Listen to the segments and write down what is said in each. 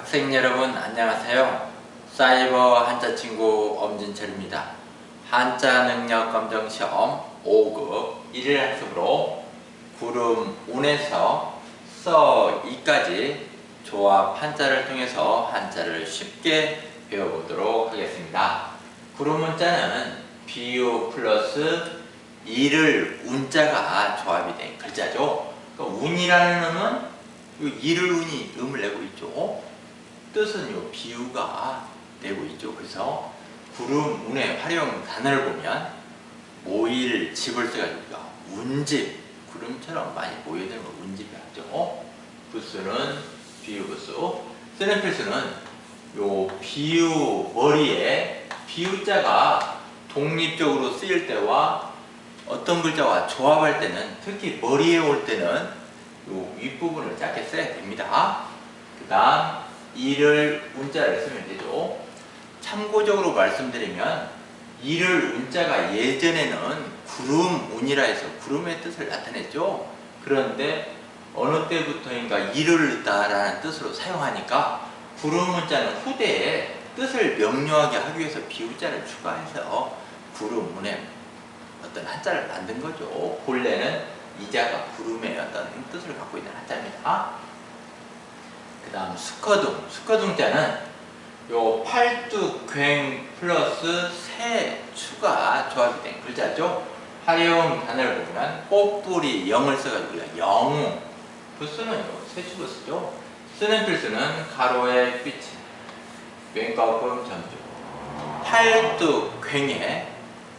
학생 여러분 안녕하세요. 사이버 한자 친구 엄진철입니다. 한자 능력 검정 시험 5급 1일 학습으로 구름 운에서 서 이까지 조합 한자를 통해서 한자를 쉽게 배워보도록 하겠습니다. 구름 문자는 비유 플러스 이를 운자가 조합이 된 글자죠. 그러니까 운이라는 요 이를 운이 음을 내고 있죠. 뜻은 요 비유가 내고 있죠. 그래서 구름 운의 활용 단어를 보면 모일 집을 써가지고 우리가 운집 구름처럼 많이 모여드는 걸 운집이 하죠. 부수는 비유 부수. 쓰는 필수는 요 비유 머리에 비유자가 독립적으로 쓰일 때와 어떤 글자와 조합할 때는 특히 머리에 올 때는 요 윗부분을 짧게 써야 됩니다. 그 다음 이를 운자를 쓰면 되죠. 참고적으로 말씀드리면 이를 운자가 예전에는 구름 운이라 해서 구름의 뜻을 나타냈죠. 그런데 어느 때부터인가 이를 넣다라는 뜻으로 사용하니까 구름 운자는 후대에 뜻을 명료하게 하기 위해서 비우자를 추가해서 구름 운에 어떤 한자를 만든 거죠. 본래는 이자가 구름의 어떤 뜻을 갖고 있는 한자입니다. 그 다음 스커둥. 스커둥자는 요 팔뚝괭 플러스 새 추가 조합이 된 글자죠. 활용 단어를 보면 꽃뿌리 영을 써가지고 우리가 영웅. 부수는 요 세추부 쓰죠. 쓰는 필수는 가로의 빛, 왼거품 전주. 팔뚝괭에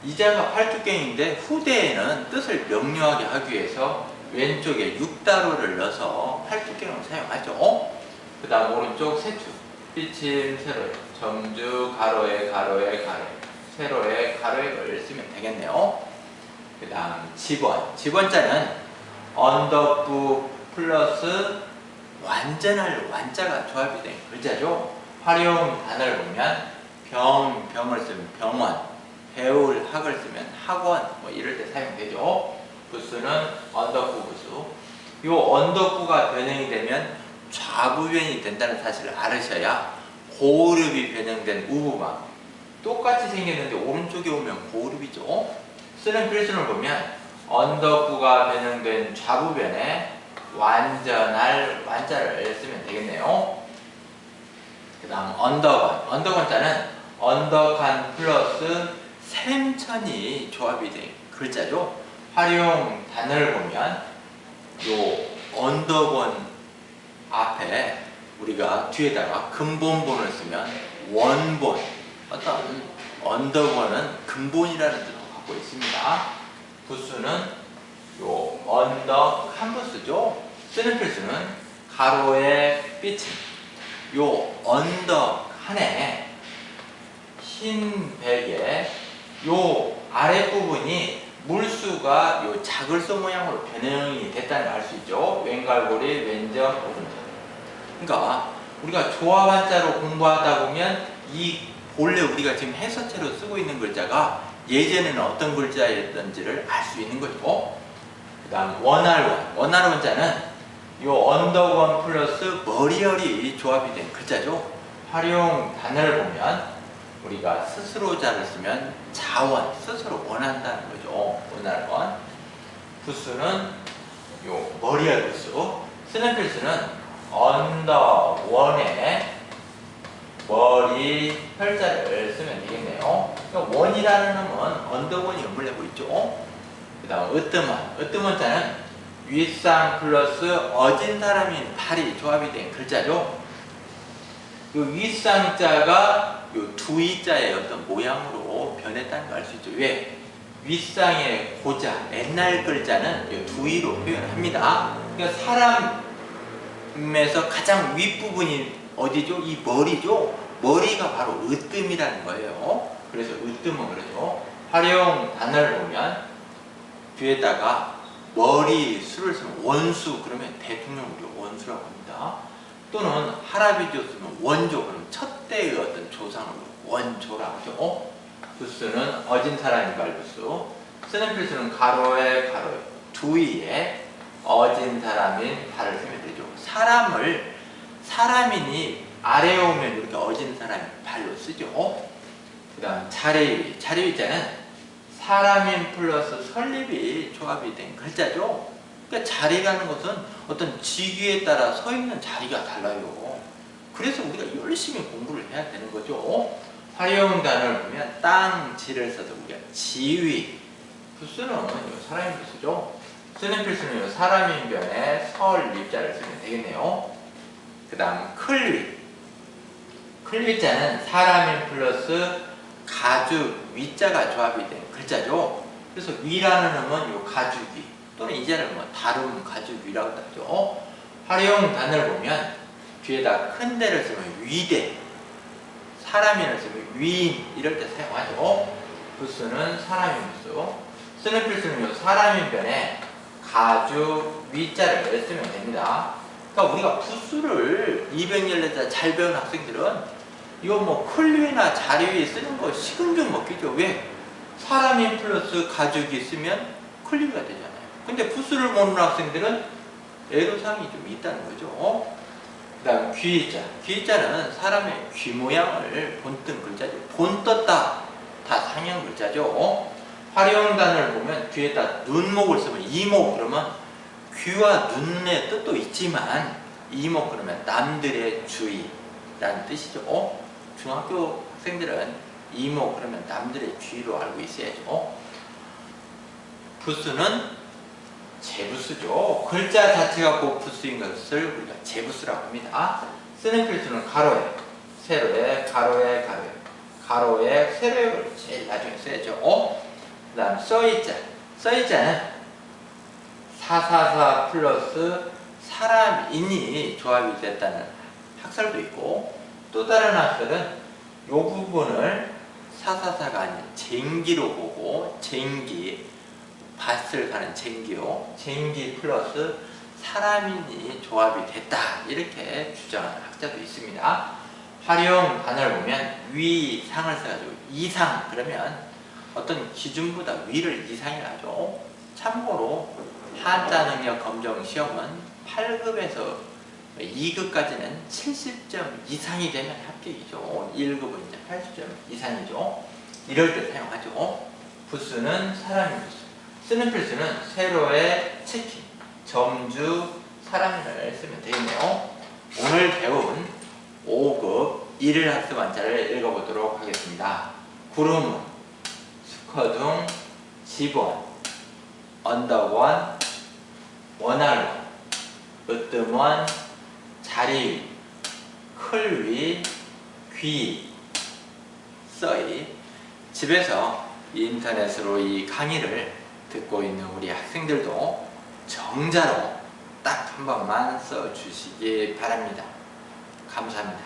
이자가 팔뚝괭인데 후대에는 뜻을 명료하게 하기 위해서 왼쪽에 육다로를 넣어서 팔뚝괭을 사용하죠. 그 다음 오른쪽 세추 삐침 세로에 점주 가로에 가로에 가로에 세로에 가로에를 쓰면 되겠네요. 그 다음 집원 집원자는 언더부 플러스 완전할 완자가 조합이 된 글자죠. 활용 단어를 보면 병, 병을 쓰면 병원 배울 학을 쓰면 학원 뭐 이럴 때 사용되죠. 부수는 언더부 부수. 요 언더부가 변형이 되면 좌부변이 된다는 사실을 알으셔야 고르비 변형된 우부방 똑같이 생겼는데 오른쪽에 오면 고르비죠. 쓰는 필수를 보면 언더부가 변형된 좌부변에 완전할 완자를 쓰면 되겠네요. 그 다음 언더건 언더건자는 언더간 플러스 샘천이 조합이 된 글자죠. 활용 단어를 보면 요 언더건 앞에 우리가 뒤에다가 근본본을 쓰면 원본 어떤 언더본은 근본이라는 뜻을 갖고 있습니다. 부수는 요 언더 칸부스죠. 쓰는 필수는 가로의 빛. 요 언더 칸에 흰 백에 요 아랫부분이 물수가 요 자글소 모양으로 변형이 됐다는 걸 알 수 있죠. 왼갈고리, 왼점, 오른점. 그러니까 우리가 조합 한자로 공부하다 보면 이 본래 우리가 지금 해서체로 쓰고 있는 글자가 예전에는 어떤 글자였던지를 알 수 있는 거죠. 그 다음 원할원. 원할원자는 요 언더원 플러스 머리열이 조합이 된 글자죠. 활용 단어를 보면 우리가 스스로 자를 쓰면 자원, 스스로 원한다는 거죠. 원할원. 부수는 요 머리열 부수. 쓰는 필수는 언더 원에 머리 혈자를 쓰면 되겠네요. 그러니까 원이라는 놈은 언더원이 음을 내고 있죠. 그 다음 으뜸한. 으뜸원 자는 윗상 플러스 어진 사람인 팔이 조합이 된 글자죠. 요 윗상자가 요 두 이자의 어떤 모양으로 변했다는 걸 알 수 있죠. 왜? 윗상의 고자, 옛날 글자는 요 두 이로 표현합니다. 그러니까 사람에서 가장 윗부분이 어디죠? 이 머리죠? 머리가 바로 으뜸이라는 거예요. 그래서 으뜸은 그러죠. 활용 단어를 보면 뒤에다가 머리 수를 쓰면 원수 그러면 대통령 우리 원수라고 합니다. 또는 하라비조 쓰면 원조 그럼 첫 대의 어떤 조상으로 원조라고 하죠. 어? 부수는 어진 사람이 발부수 쓰는 필수는 가로에 가로에 두위에 어진 사람인 발을 쓰면 되죠. 사람을 사람이니 아래에 오면 이렇게 어진 사람이 발로 쓰죠. 그 다음 자리, 자리위자는 사람인 플러스 설립이 조합이 된 글자죠. 그러니까 자리라는 것은 어떤 직위에 따라 서 있는 자리가 달라요. 그래서 우리가 열심히 공부를 해야 되는 거죠. 활용 단어를 보면 땅, 지를 써서 우리가 지위, 부수는 요 사람인 부수죠. 쓰는 필수는 요 사람인 변에 설, 입자를 쓰면 되겠네요. 그 다음 클위. 클위자는 사람인 플러스 가죽, 위자가 조합이 된 글자죠. 그래서 위라는 음은 요 가죽위 또는 이제는 뭐 다룬 가죽 위라고 하죠. 활용 단어를 보면 뒤에다 큰 대를 쓰면 위대, 사람인을 쓰면 위인 이럴 때 사용하죠. 부수는 사람인 부수. 쓰는 필수는 요 사람인 변에 가죽 위자를 쓰면 됩니다. 그러니까 우리가 부수를 214자 잘 배운 학생들은 이거 뭐 클리나 자리위 쓰는 거 식은죽 먹기죠. 왜? 사람인 플러스 가죽이 쓰면 클리가 되잖아요. 근데 부수를 모르는 학생들은 애로사항이 좀 있다는 거죠. 그 다음 귀자. 귀자는 사람의 귀 모양을 본뜬 글자죠. 본 떴다. 다 상형 글자죠. 활용 단을 보면 뒤에다 눈목을 쓰면 이목 그러면 귀와 눈의 뜻도 있지만 이목 그러면 남들의 주의라는 뜻이죠. 중학교 학생들은 이목 그러면 남들의 주의로 알고 있어야죠. 부수는 제부수죠. 글자 자체가 꼭 부수인 것을 우리가 제부수라고 합니다. 쓰는 필수는 가로에, 세로에, 가로에, 가로에, 가로에, 세로에 제일 나중에 써야죠. 그 다음 써있자. 써있자는 사사사 플러스 사람인이 조합이 됐다는 학설도 있고 또 다른 학설은 이 부분을 사사사가 아닌 쟁기로 보고 쟁기 밭을 가는 쟁기요 쟁기 플러스 사람인이 조합이 됐다 이렇게 주장하는 학자도 있습니다 활용 단어를 보면 위상을 써가지고 이상 그러면 어떤 기준보다 위를 이상이라죠 참고로 한자 능력 검정 시험은 8급에서 2급까지는 70점 이상이 되면 합격이죠. 1급은 이제 80점 이상이죠. 이럴 때 사용하죠. 부수는 사람인 부수. 쓰는 필수는 세로의 치킨, 점주, 사람을 쓰면 되겠네요. 오늘 배운 5급 1일 학습 완자를 읽어보도록 하겠습니다. 구름은, 스커둥, 지번, 언덕원, 원활원, 으뜸원, 자리, 클위, 귀, 써이 집에서 인터넷으로 이 강의를 듣고 있는 우리 학생들도 정자로 딱 한 번만 써주시기 바랍니다. 감사합니다.